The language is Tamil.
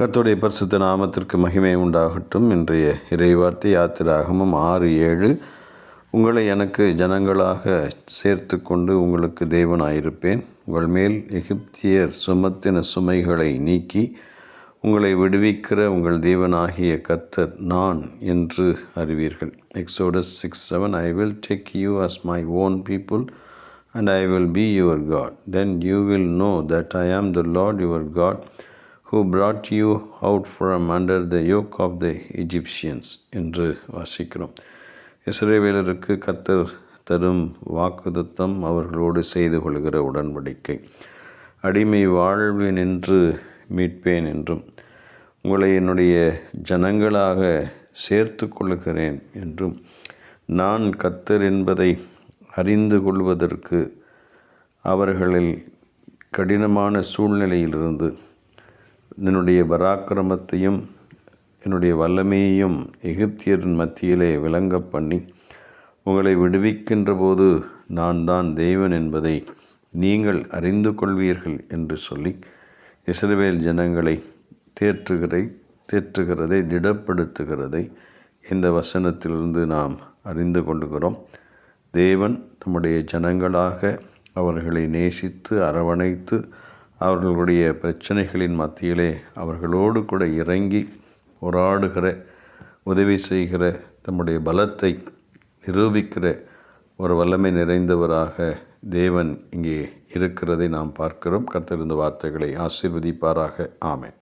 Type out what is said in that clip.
கத்துடைய பரிசுத்த நாமத்திற்கு மகிமை உண்டாகட்டும். இன்றைய இறைவார்த்தை யாத்திராகமும் ஆறு ஏழு. உங்களை எனக்கு ஜனங்களாக சேர்த்து கொண்டு உங்களுக்கு தேவனாயிருப்பேன். உங்கள் மேல் எகிப்தியர் சுமத்தின சுமைகளை நீக்கி உங்களை விடுவிக்கிற உங்கள் தேவனாகிய கத்தர் நான் என்று அறிவீர்கள். Exodus six seven. I will take you as my own people and I will be your God then you will know that I am the Lord your God who brought you out from under the yoke of the Egyptians என்று வாசிக்கிறோம். இஸ்ரேவேலருக்கு கத்தர் தரும் வாக்குதத்தம் அவர்களோடு செய்து கொள்கிற உடன்படிக்கை. அடிமை வாழ்வினின்று மீட்பேன் என்றும் உங்களை என்னுடைய ஜனங்களாக சேர்த்து கொள்கிறேன் என்றும் நான் கத்தர் என்பதை அறிந்து கொள்வதற்கு அவர்களில் கடினமான சூழ்நிலையிலிருந்து என்னுடைய பராக்கிரமத்தையும் என்னுடைய வல்லமையையும் எகிப்தியரின் மத்தியிலே விளங்க பண்ணி உங்களை விடுவிக்கின்ற போது நான் தான் தேவன் என்பதை நீங்கள் அறிந்து கொள்வீர்கள் என்று சொல்லி இஸ்ரவேல் ஜனங்களை தேற்றுகிறதை தேற்றுகிறதை திடப்படுத்துகிறதை இந்த வசனத்திலிருந்து நாம் அறிந்து கொள்கிறோம். தேவன் தம்முடைய ஜனங்களாக அவர்களை நேசித்து அரவணைத்து அவர்களுடைய பிரச்சனைகளின் மத்தியிலே அவர்களோடு கூட இறங்கி போராடுகிற உதவி செய்கிற தம்முடைய பலத்தை நிரூபிக்கிற ஒரு வல்லமை நிறைந்தவராக தேவன் இங்கே இருக்கிறதை நாம் பார்க்கிறோம். கர்த்தர் இந்த வார்த்தைகளை ஆசிர்வதிப்பாராக. ஆமை